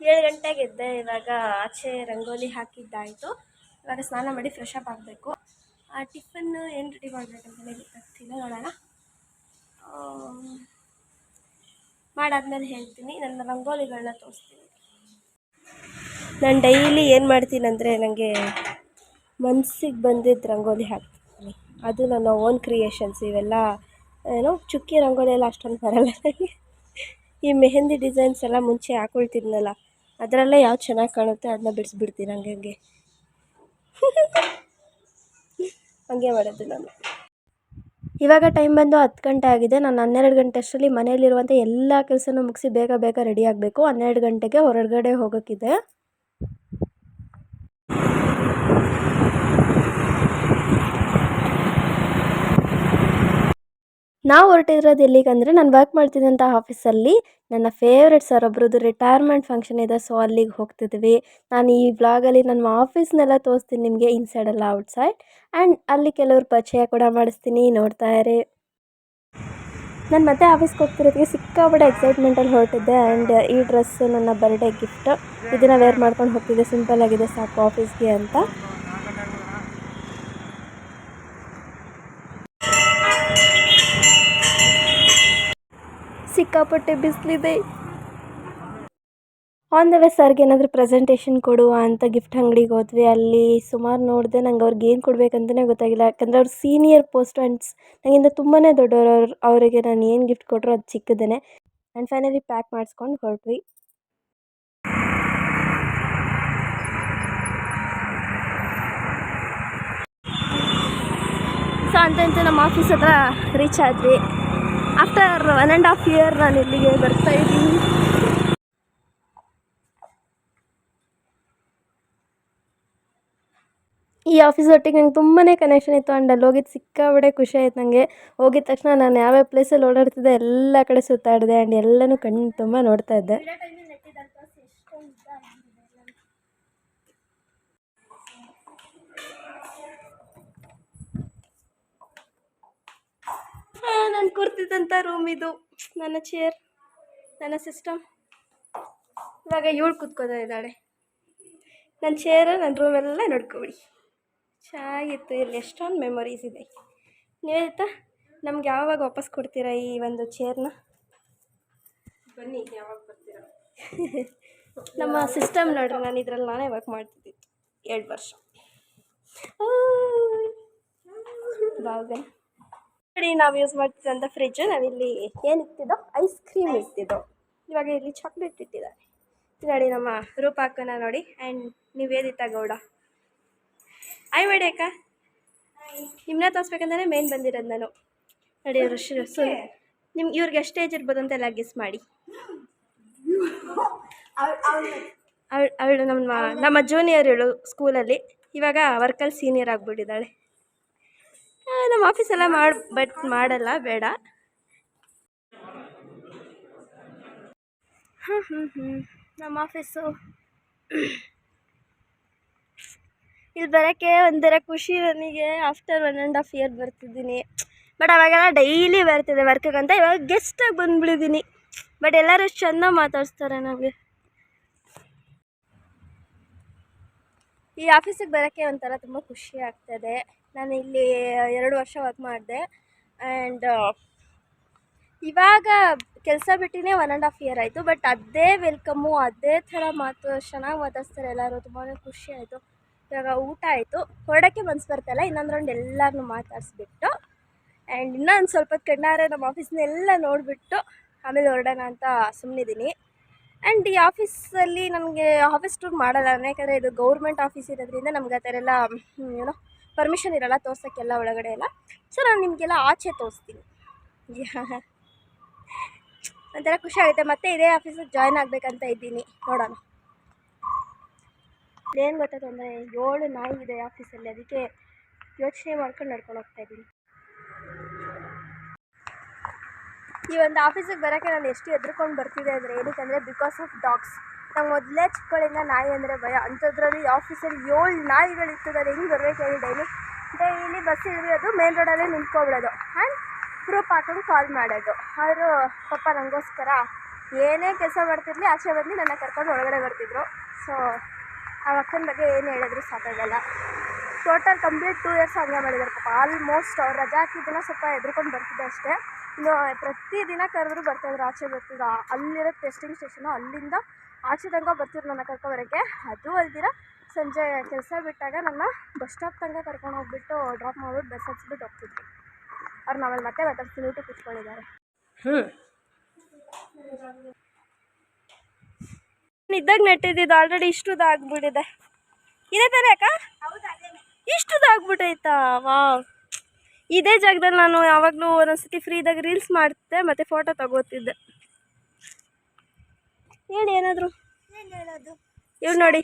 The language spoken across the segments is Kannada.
ಏಳು ಗಂಟೆಗೆ ಎದ್ದೆ, ಇವಾಗ ಆಚೆ ರಂಗೋಲಿ ಹಾಕಿದ್ದಾಯಿತು. ಇವಾಗ ಸ್ನಾನ ಮಾಡಿ ಫ್ರೆಶ್ ಅಪ್ ಆಗಬೇಕು. ಆ ಟಿಫನ್ ಏನು ರೆಡಿ ಮಾಡಬೇಕಂತಲೇ ಗೊತ್ತಾಗ್ತಿಲ್ಲ ನೋಡೋಣ. ಮಾಡಾದ್ಮೇಲೆ ಹೇಳ್ತೀನಿ. ನನ್ನ ರಂಗೋಲಿಗಳನ್ನ ತೋರಿಸ್ತೀನಿ. ನಾನು ಡೈಲಿ ಏನು ಮಾಡ್ತೀನಿ ಅಂದರೆ ನನಗೆ ಮನಸ್ಸಿಗೆ ಬಂದಿದ್ದು ರಂಗೋಲಿ ಹಾಕ್ತೀನಿ. ಅದು ನನ್ನ ಓನ್ ಕ್ರಿಯೇಷನ್ಸ್ ಇವೆಲ್ಲ, ಏನೋ ಚುಕ್ಕಿ ರಂಗೋಲಿ ಎಲ್ಲ ಅಷ್ಟೊಂದು ಬರಲ್ಲ ಈ ಮೆಹಂದಿ ಡಿಸೈನ್ಸ್ ಎಲ್ಲ ಮುಂಚೆ ಹಾಕೊಳ್ತಿದ್ನಲ್ಲ ಅದರಲ್ಲೇ ಯಾವ್ದು ಚೆನ್ನಾಗಿ ಕಾಣುತ್ತೆ ಅದನ್ನ ಬಿಡಿಸ್ಬಿಡ್ತೀನಿ ಹಂಗೆ ಹಂಗೆ. ಹಂಗೆ ಮಾಡೋದು ನಾನು. ಇವಾಗ ಟೈಮ್ ಬಂದು ಹತ್ತು ಗಂಟೆ ಆಗಿದೆ. ನಾನು ಹನ್ನೆರಡು ಗಂಟೆ ಅಷ್ಟರಲ್ಲಿ ಮನೆಯಲ್ಲಿರುವಂಥ ಎಲ್ಲ ಕೆಲಸನೂ ಮುಗಿಸಿ ಬೇಗ ಬೇಗ ರೆಡಿ ಆಗಬೇಕು. ಹನ್ನೆರಡು ಗಂಟೆಗೆ ಹೊರಗಡೆ ಹೋಗೋಕ್ಕಿದೆ. ನಾವು ಹೊರಟಿರೋದು ಎಲ್ಲಿಗಂದರೆ ನಾನು ವರ್ಕ್ ಮಾಡ್ತಿದ್ದಂಥ ಆಫೀಸಲ್ಲಿ ನನ್ನ ಫೇವ್ರೆಟ್ ಸರ್ ಒಬ್ರದ್ದು ರಿಟೈರ್ಮೆಂಟ್ ಫಂಕ್ಷನ್ ಇದೆ. ಸೊ ಅಲ್ಲಿಗೆ ಹೋಗ್ತಿದ್ವಿ. ನಾನು ಈ ವ್ಲಾಗಲ್ಲಿ ನನ್ನ ಆಫೀಸ್ನೆಲ್ಲ ತೋರಿಸ್ತೀನಿ ನಿಮಗೆ ಇನ್ಸೈಡ್ ಔಟ್ ಔಟ್ಸೈಡ್ ಆ್ಯಂಡ್ ಅಲ್ಲಿ ಕೆಲವ್ರು ಪರಿಚಯ ಕೂಡ ಮಾಡಿಸ್ತೀನಿ. ನೋಡ್ತಾ ಇರಿ. ನಾನು ಮತ್ತೆ ಆಫೀಸ್ಗೆ ಹೋಗ್ತಿರೋದಕ್ಕೆ ಸಿಕ್ಕಾಪಟ್ಟೆ ಎಕ್ಸೈಟ್ಮೆಂಟಲ್ಲಿ ಹೊರಟಿದ್ದೆ. ಆ್ಯಂಡ್ ಈ ಡ್ರೆಸ್ಸು ನನ್ನ ಬರ್ಡೇ ಗಿಫ್ಟ್ ಇದನ್ನು ವೇರ್ ಮಾಡ್ಕೊಂಡು ಹೋಗ್ತಿದ್ದೆ. ಸಿಂಪಲ್ ಆಗಿದೆ. ಸಾಕು ಆಫೀಸ್ಗೆ ಅಂತ. ಸಿಕ್ಕಾಪಟ್ಟೆ ಬಿಸಿಲಿದೆ. ಆನ್ ದ ವೇ ಸರ್ಗೆ ಏನಾದರೂ ಪ್ರೆಸೆಂಟೇಷನ್ ಕೊಡುವ ಅಂತ ಗಿಫ್ಟ್ ಅಂಗಡಿಗೆ ಹೋದ್ವಿ. ಅಲ್ಲಿ ಸುಮಾರು ನೋಡಿದೆ ನಂಗೆ ಅವ್ರಿಗೆ ಏನು ಕೊಡಬೇಕಂತಲೇ ಗೊತ್ತಾಗಿಲ್ಲ. ಯಾಕಂದರೆ ಅವ್ರು ಸೀನಿಯರ್ ಪೋಸ್ಟ್ ಆ್ಯಂಡ್ಸ್ ನನಗಿಂತ ತುಂಬಾ ದೊಡ್ಡವರು ಅವ್ರು, ಅವರಿಗೆ ನಾನು ಏನು ಗಿಫ್ಟ್ ಕೊಟ್ಟರು ಅದು ಚಿಕ್ಕದೇನೆ. ಆ್ಯಂಡ್ ಫೈನಲಿ ಪ್ಯಾಕ್ ಮಾಡಿಸ್ಕೊಂಡು ಹೊರಟ್ವಿ. ಸೊ ಅಂತಂತ ನಮ್ಮ ಆಫೀಸ್ ಹತ್ರ ರೀಚ್ ಆದ್ವಿ. After one and half year ನಾನು ಇಲ್ಲಿಗೆ ಬರ್ತಾ ಇದ್ದೀನಿ. ಈ ಆಫೀಸ್ ಒಟ್ಟಿಗೆ ನಂಗೆ ತುಂಬಾ ಕನೆಕ್ಷನ್ ಇತ್ತು ಆ್ಯಂಡ್ ಅಲ್ಲಿ ಹೋಗಿದ್ದು ಸಿಕ್ಕಾಬಡೆ ಖುಷಿ ಆಯ್ತು ನನಗೆ ಹೋಗಿದ ತಕ್ಷಣ ನಾನು ಯಾವ್ಯಾವ ಪ್ಲೇಸಲ್ಲಿ ಓಡಾಡ್ತಿದ್ದೆ, ಎಲ್ಲ ಕಡೆ ಸುತ್ತಾಡಿದೆ ಆ್ಯಂಡ್ ಎಲ್ಲನೂ ಕಣ್ಣು ತುಂಬ ನೋಡ್ತಾ ಇದ್ದೆ. ನಾನು ಕೂರ್ತಿದ್ದಂಥ ರೂಮ್ ಇದು. ನನ್ನ ಚೇರ್ ನನ್ನ ಸಿಸ್ಟಮ್ ಇವಾಗ ಇವಳು ಕೂತ್ಕೋತಾ ಇದ್ದಾಳೆ. ನನ್ನ ಚೇರು ನನ್ನ ರೂಮೆಲ್ಲ ನೋಡ್ಕೊಬಿಡಿ. ಚೆನ್ನಾಗಿತ್ತು ಇಲ್ಲಿ ಎಷ್ಟೊಂದು ಮೆಮೊರೀಸ್ ಇದೆ. ನೀವು ಹೇಳ್ತಾ ನಮ್ಗೆ ಯಾವಾಗ ವಾಪಸ್ ಕೊಡ್ತೀರಾ ಈ ಒಂದು ಚೇರ್ನ ಬನ್ನಿ ಯಾವಾಗ ಬರ್ತೀರಾ? ನಮ್ಮ ಸಿಸ್ಟಮ್ ನೋಡ್ರಿ ನಾನು ಇದ್ರಲ್ಲಿ ನಾನೇ ವರ್ಕ್ ಮಾಡ್ತಿದ್ದಿತ್ತು ಎರಡು ವರ್ಷ. ಬಾಗ ನೋಡಿ ನಾವು ಯೂಸ್ ಮಾಡ್ತಿದ್ದಂಥ ಫ್ರಿಜ್ ನಾವಿಲ್ಲಿ ಏನು ಇಟ್ಟಿದ್ದೋ ಐಸ್ ಕ್ರೀಮ್ ಇಟ್ಟಿದ್ದೋ. ಇವಾಗ ಇಲ್ಲಿ ಚಾಕ್ಲೇಟ್ ಇಟ್ಟಿದ್ದಾರೆ. ನೋಡಿ ನಮ್ಮ ರೂಪಾಕನ ನೋಡಿ. ಆ್ಯಂಡ್ ನಿವೇದಿತಾ ಗೌಡ? ಆಯ್ ಮಾಡಿ ಅಕ್ಕ ನಿಮ್ಮನ್ನ ತೋರಿಸ್ಬೇಕಂದ್ರೆ ಮೇನ್ ಬಂದಿರೋದು ನಾನು. ನೋಡಿ ಸೊ ನಿಮ್ಗೆ ಇವ್ರಿಗೆ ಎಷ್ಟು ಏಜ್ ಇರ್ಬೋದು ಅಂತೆಲ್ಲ ಗೆಸ್ ಮಾಡಿ. ಅವಳು ಅವಳು ನಮ್ಮ ನಮ್ಮ ಜೂನಿಯರ್ ಇಳು ಸ್ಕೂಲಲ್ಲಿ ಇವಾಗ ವರ್ಕಲ್ಲಿ ಸೀನಿಯರ್ ಆಗಿಬಿಟ್ಟಿದ್ದಾಳೆ. ನಮ್ಮ ಆಫೀಸೆಲ್ಲ ಮಾಡಿ ಬಟ್ ಮಾಡಲ್ಲ, ಬೇಡ. ಹ್ಞೂ ಹ್ಞೂ ನಮ್ಮ ಆಫೀಸು ಇಲ್ಲಿ ಬರೋಕ್ಕೆ ಒಂಥರ ಖುಷಿ ನನಗೆ. After one and half year ಬರ್ತಿದ್ದೀನಿ. But ಅವಾಗೆಲ್ಲ ಡೈಲಿ ಬರ್ತಿದೆ ವರ್ಕಿಗೆ ಅಂತ. ಇವಾಗ ಗೆಸ್ಟಾಗಿ ಬಂದುಬಿಡಿದ್ದೀನಿ ಬಟ್ ಎಲ್ಲರೂ ಚೆಂದ ಮಾತಾಡಿಸ್ತಾರೆ ನನಗೆ. ಈ ಆಫೀಸಿಗೆ ಬರೋಕ್ಕೆ ಒಂಥರ ತುಂಬ ಖುಷಿ ಆಗ್ತದೆ. ನಾನು ಇಲ್ಲಿ ಎರಡು ವರ್ಷ ವರ್ಕ್ ಮಾಡಿದೆ. ಆ್ಯಂಡ್ ಇವಾಗ ಕೆಲಸ ಬಿಟ್ಟಿನೇ ಒನ್ ಆ್ಯಂಡ್ ಹಾಫ್ ಇಯರ್ ಆಯಿತು. ಬಟ್ ಅದೇ ವೆಲ್ಕಮ್ಮು ಅದೇ ಥರ ಮಾತು, ಚೆನ್ನಾಗಿ ಮಾತಾಡ್ತಾರೆ ಎಲ್ಲರೂ. ತುಂಬಾ ಖುಷಿ ಆಯಿತು. ಇವಾಗ ಊಟ ಆಯಿತು. ಹೊರಡೋಕ್ಕೆ ಮನ್ಸು ಬರ್ತಾಯಿಲ್ಲ ಇನ್ನೊಂದು ರೌಂಡ್ ಎಲ್ಲರನ್ನೂ ಮಾತಾಡಿಸ್ಬಿಟ್ಟು ಆ್ಯಂಡ್ ಇನ್ನೊಂದು ಸ್ವಲ್ಪ ಹೊತ್ತು ಕಣ್ಣಾರೆ ನಮ್ಮ ಆಫೀಸ್ನೆಲ್ಲ ನೋಡಿಬಿಟ್ಟು ಆಮೇಲೆ ಹೊರಡೋಣ ಅಂತ ಸುಮ್ಮನಿದ್ದೀನಿ ಆ್ಯಂಡ್ ಈ ಆಫೀಸಲ್ಲಿ ನಮಗೆ ಆಫೀಸ್ ಟೂರ್ ಮಾಡಲ್ಲ. ಯಾಕಂದರೆ ಇದು ಗೌರ್ಮೆಂಟ್ ಆಫೀಸ್ ಇರೋದ್ರಿಂದ ನಮ್ಗೆ ಆ ಥರ ಎಲ್ಲ ಏನೋ ಪರ್ಮಿಷನ್ ಇರಲ್ಲ, ತೋರ್ಸೋಕ್ಕೆಲ್ಲ ಒಳಗಡೆ ಎಲ್ಲ. ಸೊ ನಾನು ನಿಮಗೆಲ್ಲ ಆಚೆ ತೋರಿಸ್ತೀನಿ. ಒಂಥರ ಖುಷಿ ಆಗುತ್ತೆ. ಮತ್ತೆ ಇದೇ ಆಫೀಸಿಗೆ ಜಾಯ್ನ್ ಆಗಬೇಕಂತ ಇದ್ದೀನಿ. ನೋಡೋಣ. ಏನು ಗೊತ್ತಾ ಅಂದರೆ ಏಳು ನಾಯಿ ಇದೆ ಆಫೀಸಲ್ಲಿ ಅದಕ್ಕೆ ಯೋಚನೆ ಮಾಡ್ಕೊಂಡು ನಡ್ಕೊಂಡು ಹೋಗ್ತಾ ಇದ್ದೀನಿ. ಈ ಒಂದು ಆಫೀಸಿಗೆ ಬರೋಕ್ಕೆ ನಾನು ಎಷ್ಟು ಎದ್ರುಕೊಂಡು ಬರ್ತಿದೆ ಅಂದರೆ, ಏನಕ್ಕೆ ಅಂದರೆ ಬಿಕಾಸ್ ಆಫ್ ಡಾಗ್ಸ್ ನಂಗೆ ಮೊದಲೇ ಚಿಕ್ಕವಳಿಂದ ನಾಯಿ ಅಂದರೆ ಭಯ. ಅಂಥದ್ರಲ್ಲಿ ಆಫೀಸಲ್ಲಿ ಏಳು ನಾಯಿಗಳಿತ್ತು ನಾನು ಹೆಂಗೆ ಬರಬೇಕು ಹೇಳಿ ಡೈಲಿ. ಡೈಲಿ ಬಸ್ ಇಳಿಯೋದು ಮೇನ್ ರೋಡಲ್ಲೇ ನಿಂತ್ಕೊಬಿಡೋದು. ಆ್ಯಂಡ್ ಗ್ರೂಪ್ ಹಾಕೊಂಡು ಕಾಲ್ ಮಾಡೋದು. ಅವರು ಪಪ್ಪ ನನಗೋಸ್ಕರ ಏನೇ ಕೆಲಸ ಮಾಡ್ತಿರ್ಲಿ ಆಚೆ ಬಂದು ನನ್ನ ಕರ್ಕೊಂಡು ಒಳಗಡೆ ಬರ್ತಿದ್ರು. ಸೊ ಆ ಅಕ್ಕನ ಬಗ್ಗೆ ಏನು ಹೇಳಿದ್ರು ಸಾಕಾಗಲ್ಲ. ಟೋಟಲ್ ಕಂಪ್ಲೀಟ್ ಟೂ ಇಯರ್ಸ್ ಹಂಗೆ ಮಾಡಿದ್ದಾರೆ ಪಾಪ. ಆಲ್ಮೋಸ್ಟ್ ಅವ್ರು ರಜಾ ಹಾಕಿದ್ದನ್ನ ಸ್ವಲ್ಪ ಎದ್ರುಕೊಂಡು ಬರ್ತಿದ್ದೆ ಅಷ್ಟೇ. ಇನ್ನು ಪ್ರತಿದಿನ ಕರೆದ್ರು ಬರ್ತಾಯಿದ್ರು ಆಚೆ ಬರ್ತಿದ್ರು. ಅಲ್ಲಿರೋ ಟೆಸ್ಟಿಂಗ್ ಸ್ಟೇಷನು ಅಲ್ಲಿಂದ ಆಚೆ ತನಕ ಬರ್ತಿದ್ರು ನನ್ನ ಕರ್ಕೊಬರೋಕ್ಕೆ ಅದು ಅಲ್ದಿರ ಸಂಜೆ ಕೆಲಸ ಬಿಟ್ಟಾಗ ನನ್ನ ಬಸ್ ಸ್ಟಾಪ್ ತನಕ ಕರ್ಕೊಂಡು ಹೋಗ್ಬಿಟ್ಟು ಡ್ರಾಪ್ ಮಾಡ್ಬಿಟ್ಟು ಬಸ್ ಹಚ್ಬಿಟ್ಟು ಹೋಗ್ತಿದ್ವಿ. ಅವ್ರು ನಾವಲ್ಲಿ ಮತ್ತೆ ಮಾತಾಡ್ತೀನಿ ಊಟ ಕೂತ್ಕೊಂಡಿದ್ದಾರೆ. ಹ್ಞೂ ಇದ್ದಾಗ ನೆಟ್ಟಿದ್ದು ಆಲ್ರೆಡಿ ಇಷ್ಟುದಾಗ್ಬಿಟ್ಟಿದೆ ಇದೇ ತಾನೇ ಅಕ್ಕ? ಇಷ್ಟುದಾಗ್ಬಿಟ್ಟೈತಾ ವಾವ್. ಇದೇ ಜಾಗದಲ್ಲಿ ನಾನು ಯಾವಾಗಲೂ ಒಂದೊಂದ್ಸತಿ ಫ್ರೀ ಇದ್ದಾಗ ರೀಲ್ಸ್ ಮಾಡ್ತಿದ್ದೆ ಮತ್ತು ಫೋಟೋ ತಗೋತಿದ್ದೆ. ಹೇಳಿ ಏನಾದರೂ. ಇವ್ ನೋಡಿ.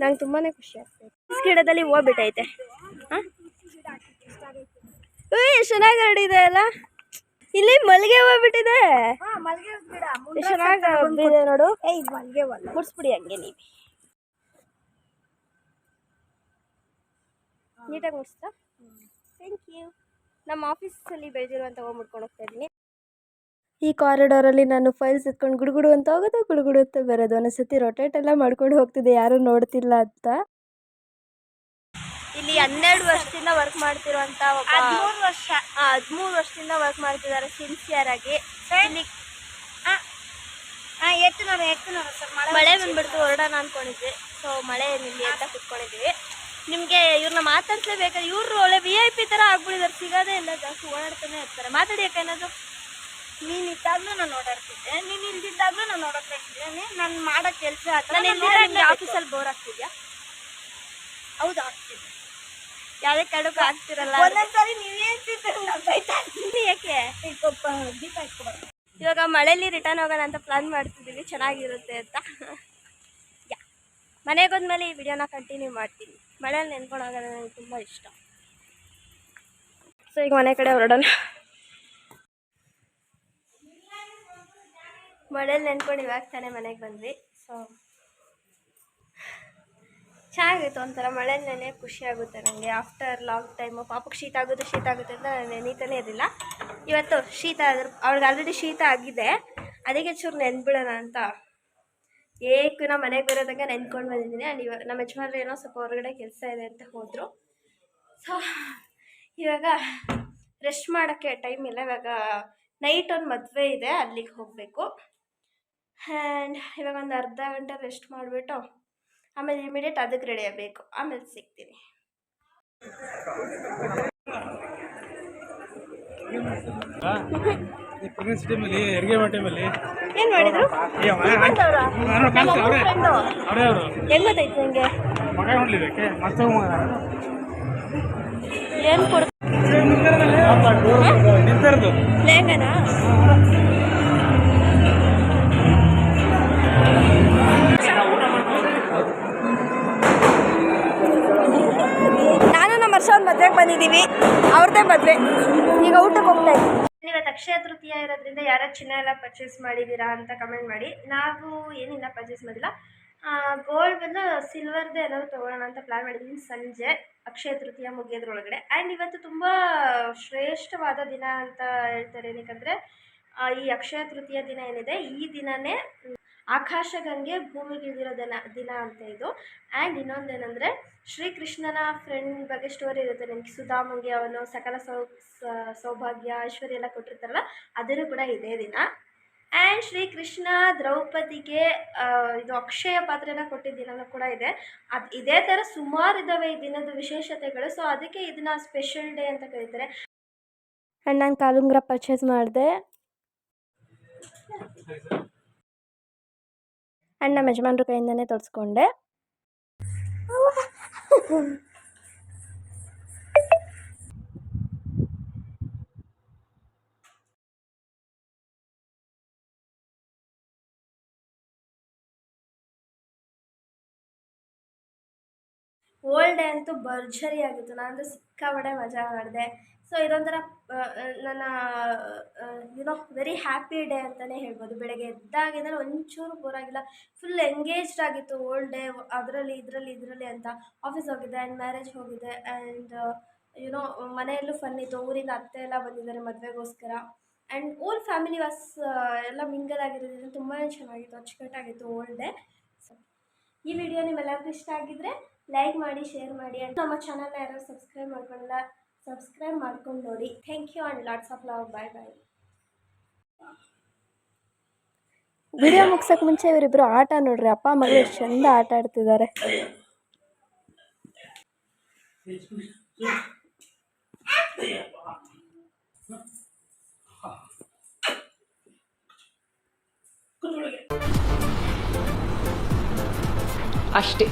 ನಂಗೆ ತುಂಬಾ ಖುಷಿ ಆಗ್ತದೆ ಈ ಗಿಡದಲ್ಲಿ ಹೂವು ಬಿಟ್ಟೈತೆ. ಹಾಂ? ಏಯ್ ಚೆನ್ನಾಗಿ ಹರಡಿದೆ ಅಲ್ಲ? ಇಲ್ಲಿ ಮಲ್ಲಿಗೆ ಹೂವು ಬಿಟ್ಟಿದೆ. ಚೆನ್ನಾಗಿ ಹಬ್ಬಿದೆ ನೋಡು. ಮುಡ್ಸ್ಬಿಡಿ ಹಂಗೆ ನೀವು. ನೀಟಾಗಿ ಮುಡ್ಸ್ತಾ? ಥ್ಯಾಂಕ್ ಯು ನಮ್ಮ ಆಫೀಸಲ್ಲಿ ಬೆಳೆದಿರುವಂಥ ಹೂವು ಮುಡ್ಕೊಂಡು ಹೋಗ್ತಾ ಇದ್ದೀನಿ. ಈ ಕಾರಿಡಾರಲ್ಲಿ ನಾನು ಫೈಲ್ಸ್ ಎತ್ಕೊಂಡು ಗುಡುಗುಡು ಅಂತ ಹೋಗೋದು ಗುಡುಗುಡು ಅಂತ ಬರೋದು ಒಂದೊಂದ್ಸತಿ ರೊಟೇಟ್ ಎಲ್ಲ ಮಾಡ್ಕೊಂಡು ಹೋಗ್ತಿದ್ದೆ. ಯಾರು ನೋಡ್ತಿಲ್ಲ ಅಂತ. ಇಲ್ಲಿ ಹನ್ನೆರಡು ವರ್ಷದಿಂದ ವರ್ಕ್ ಮಾಡ್ತಿರುವಂತ ಹದಿಮೂರು ವರ್ಷ. ಹದಿಮೂರು ವರ್ಷದಿಂದ ವರ್ಕ್ ಮಾಡ್ತಿದ್ದಾರೆ ಸಿನ್ಸಿಯರ್ ಆಗಿ. ಇಲ್ಲಿ ಮಳೆ ಬಂದ್ಬಿಡ್ತು ಹೊರಡೋಣ ಅನ್ಕೊಂಡಿದ್ವಿ. ಸೊ ಮಳೆ ನಿಮಗೆ ಅಂತ ಕುತ್ಕೊಂಡಿದ್ವಿ ನಿಮಗೆ ಇವ್ರನ್ನ ಮಾತಾಡ್ಸಲೇಬೇಕಾದ್ರೆ ಇವ್ರು ಒಳ್ಳೆ ವಿ ಐ ಪಿ ಥರ ಆಗ್ಬಿಟ್ಟಿದ್ದಾರೆ ಸಿಗೋದೇ ಇಲ್ಲ ಜಾಸ್ತಿ ಓಡಾಡ್ತಾನೆ ಇರ್ತಾರೆ. ಮಾತಾಡಿ ಏನಾದ್ರು? ನೀನ್ ಇದ್ದಾಗ್ಲೂ ನಾನು ಓಡಾಡ್ತಿದ್ದೆ ನೀನ್ ಇಲ್ದಿದ್ದಾಗ್ಲೂ ನಾನು ಓಡಾಡ್ತಾ ಇದ್ದೀನಿ ನಾನು ಮಾಡೋ ಕೆಲಸ ನಾನು ಎಲ್ಲಿದ್ರೆ ನಿಮಗೆ ಆಫೀಸಲ್ಲಿ ಬೋರ್ ಆಗ್ತಿದ್ಯಾ? ಹೌದು ಆಗ್ತಿದೆ. ಯಾವುದೇ ಕಾರಣಕ್ಕೂ ಆಗ್ತಿರಲ್ಲ. ಒಂದೊಂದ್ಸರಿ ನೀವೇ ಇಲ್ಲಿ ಯಾಕೆ? ದೀಪ ಇಟ್ಕೊಬಾರ್ದು ಇವಾಗ ಮಳೇಲಿ ರಿಟರ್ನ್ ಹೋಗೋಣ ಅಂತ ಪ್ಲಾನ್ ಮಾಡ್ತಿದ್ದೀವಿ ಚೆನ್ನಾಗಿರುತ್ತೆ ಅಂತ. ಯಾ. ಮನೆಗೆ ಹೋದ್ಮೇಲೆ ಈ ವಿಡಿಯೋನ ಕಂಟಿನ್ಯೂ ಮಾಡ್ತೀನಿ. ಮಳೇಲಿ ನೆನ್ಕೊಂಡು ಹೋಗೋದು ನನಗೆ ತುಂಬ ಇಷ್ಟ. ಸೊ ಈಗ ಮನೆ ಕಡೆ ಹೊರಡೋಣ. ಮಳೇಲಿ ನೆನ್ಕೊಂಡು ಇವಾಗ ತಾನೇ ಮನೆಗೆ ಬಂದ್ವಿ. ಸೊ ಚೆನ್ನಾಗಿತ್ತು ಒಂಥರ ಮಳೇಲಿ ನೆನೆ ಖುಷಿ ಆಗುತ್ತೆ ನನಗೆ. ಆಫ್ಟರ್ ಲಾಂಗ್ ಟೈಮು ಪಾಪಕ್ಕೆ ಶೀತ ಆಗುತ್ತೆ ಶೀತ ಆಗುತ್ತೆ ಅಂತ ನೆನೀತಾನೆ ಇರಲಿಲ್ಲ. ಇವತ್ತು ಶೀತ ಆದ್ರೆ, ಅವ್ರಿಗೆ ಆಲ್ರೆಡಿ ಶೀತ ಆಗಿದೆ. ಅದಕ್ಕೆ ಚೂರು ನೆನ್ಬಿಡೋಣ ಅಂತ. ಏಕು ನಾ ಮನೆಗೆ ಬರೋದಂಗೆ ನೆನ್ಕೊಂಡು ಬಂದಿದ್ದೀನಿ. ಆ್ಯಂಡ್ ಇವಾಗ ನಮ್ಮ ಯಜಮಾನ್ರು ಏನೋ ಸ್ವಲ್ಪ ಹೊರಗಡೆ ಕೆಲಸ ಇದೆ ಅಂತ ಹೋದರು. ಸೊ ಇವಾಗ ರೆಸ್ಟ್ ಮಾಡೋಕ್ಕೆ ಟೈಮ್ ಇಲ್ಲ. ಇವಾಗ ನೈಟ್ ಒಂದು ಮದುವೆ ಇದೆ, ಅಲ್ಲಿಗೆ ಹೋಗಬೇಕು. ಆ್ಯಂಡ್ ಇವಾಗ ಒಂದು ಅರ್ಧ ಗಂಟೆ ರೆಸ್ಟ್ ಮಾಡಿಬಿಟ್ಟು ಆಮೇಲೆ ಇಮಿಡಿಯೇಟ್ ಅದಕ್ಕೆ ರೆಡಿ ಆಗಬೇಕು. ಆಮೇಲೆ ಸಿಗ್ತೀನಿ. ಏನ್ ಮಾಡಿದ್ರು? ಹೆಂಗ್ ಗೊತ್ತಾಯ್ತು ನಿಮಗೆ ಏನು ಬಂದಿದ್ದೀವಿ. ಅವ್ರದ್ದೇ ಮದುವೆ. ಈಗ ಊಟಕ್ಕೆ ಹೋಗ್ತಾ ಇದ್ದೀವಿ ಇವತ್ತು ಅಕ್ಷಯ ತೃತೀಯ ಇರೋದ್ರಿಂದ ಯಾರ ಚಿನ್ನ ಎಲ್ಲ ಪರ್ಚೇಸ್ ಮಾಡಿದ್ದೀರಾ ಅಂತ ಕಮೆಂಟ್ ಮಾಡಿ. ನಾವು ಏನಿಲ್ಲ ಪರ್ಚೇಸ್ ಮಾಡಿಲ್ಲ. ಗೋಲ್ಡ್ ಬಂದು ಸಿಲ್ವರ್ದು ಎಲ್ಲರೂ ತೊಗೊಳ್ಳೋಣ ಅಂತ ಪ್ಲ್ಯಾನ್ ಮಾಡಿದ್ದೀನಿ ಸಂಜೆ. ಅಕ್ಷಯ ತೃತೀಯ ಮುಗಿಯೋದ್ರೊಳಗಡೆ. ಆ್ಯಂಡ್ ಇವತ್ತು ತುಂಬ ಶ್ರೇಷ್ಠವಾದ ದಿನ ಅಂತ ಹೇಳ್ತಾರೆ ಏನಕ್ಕಂದರೆ ಈ ಅಕ್ಷಯ ತೃತೀಯ ದಿನ ಏನಿದೆ ಈ ದಿನನೇ ಮ್, ಆಕಾಶಗಂಗೆ ಭೂಮಿಗೆ ಇಳಿದಿರೋ ದಿನ ದಿನ ಅಂತ ಇದು. ಆ್ಯಂಡ್ ಇನ್ನೊಂದೇನೆಂದರೆ ಶ್ರೀಕೃಷ್ಣನ ಫ್ರೆಂಡ್ ಬಗ್ಗೆ ಸ್ಟೋರಿ ಇರುತ್ತೆ. ನಿಮಗೆ ಸುಧಾಮಂಗೆ ಅವನು ಸಕಲ ಸೌ ಸೌಭಾಗ್ಯ ಐಶ್ವರ್ಯ ಎಲ್ಲ ಕೊಟ್ಟಿರ್ತಾರಲ್ಲ ಅದನ್ನು ಕೂಡ ಇದೇ ದಿನ. ಆ್ಯಂಡ್ ಶ್ರೀಕೃಷ್ಣ ದ್ರೌಪದಿಗೆ ಇದು ಅಕ್ಷಯ ಪಾತ್ರೆನ ಕೊಟ್ಟಿದ್ದ ದಿನನೂ ಕೂಡ ಇದೆ. ಅದು ಇದೇ ಥರ ಸುಮಾರು ಇದ್ದಾವೆ ಈ ದಿನದ ವಿಶೇಷತೆಗಳು. ಸೊ ಅದಕ್ಕೆ ಇದನ್ನ ಸ್ಪೆಷಲ್ ಡೇ ಅಂತ ಕರೀತಾರೆ. ಆ್ಯಂಡ್ ನಾನು ಕಾಲುಂಗ್ರ ಪರ್ಚೇಸ್ ಮಾಡಿದೆ. ಆ್ಯಂಡ್ ನಮ್ಮ ಯಜಮಾನ್ರ ಕೈಯಿಂದನೇ ತೊಡ್ಸ್ಕೊಂಡೆ ಓಲ್ಡ್ ಡೇ ಅಂತೂ ಭರ್ಜರಿ ಆಗಿತ್ತು. ನಾನು ಸಿಕ್ಕಾಪಟ್ಟೆ ಮಜಾ ಮಾಡಿದೆ. ಸೊ ಇದೊಂಥರ ನನ್ನ ಯುನೋ ವೆರಿ ಹ್ಯಾಪಿ ಡೇ ಅಂತಲೇ ಹೇಳ್ಬೋದು. ಬೆಳಗ್ಗೆ ಎದ್ದಾಗಿದ್ದರೆ ಒಂಚೂರು ಬೋರ್ ಆಗಿಲ್ಲ. ಫುಲ್ ಎಂಗೇಜ್ಡ್ ಆಗಿತ್ತು ಓಲ್ಡ್ ಡೇ ಅದರಲ್ಲಿ, ಇದರಲ್ಲಿ ಇದರಲ್ಲಿ ಅಂತ. ಆಫೀಸ್ ಹೋಗಿದ್ದೆ ಆ್ಯಂಡ್ ಮ್ಯಾರೇಜ್ ಹೋಗಿದ್ದೆ. ಆ್ಯಂಡ್ ಯುನೋ ಮನೆಯಲ್ಲೂ ಫನ್ ಇತ್ತು. ಊರಿಂದ ಅತ್ತೆ ಎಲ್ಲ ಬಂದಿದ್ದಾರೆ ಮದುವೆಗೋಸ್ಕರ. ಆ್ಯಂಡ್ ಓಲ್ ಫ್ಯಾಮಿಲಿ ವಾಸ್ ಎಲ್ಲ ಮಿಂಗಲ್ ಆಗಿರೋದ್ರಿಂದ ತುಂಬಾ ಚೆನ್ನಾಗಿತ್ತು. ಅಚ್ಚುಕಟ್ಟಾಗಿತ್ತು ಓಲ್ಡ್ ಡೇ ಈ ವಿಡಿಯೋ ನಿಮ್ಮೆಲ್ಲರಿಗೂ ಇಷ್ಟ ಆಗಿದ್ರೆ ಲೈಕ್ ಮಾಡಿ ಶೇರ್ ಮಾಡಿ ಅಂತ ನಮ್ಮ ಚಾನಲ್ನ ಯಾರು ಸಬ್ಸ್ಕ್ರೈಬ್ ಮಾಡ್ಕೊಂಡಿಲ್ಲ ಸಬ್ಸ್ಕ್ರೈಬ್ ಮಾಡ್ಕೊಂಡು ನೋಡಿ. Thank you and lots of love bye bye video ಮುಗ್ಸೋಕೆ ಮುಂಚೆ ಇವರಿಬ್ಬರು ಆಟ ನೋಡ್ರಿ. ಅಪ್ಪ ಮಗಳು ಎಷ್ಟು ಚಂದ ಆಟ ಆಡ್ತಿದ್ದಾರೆ. ಅಷ್ಟೇ.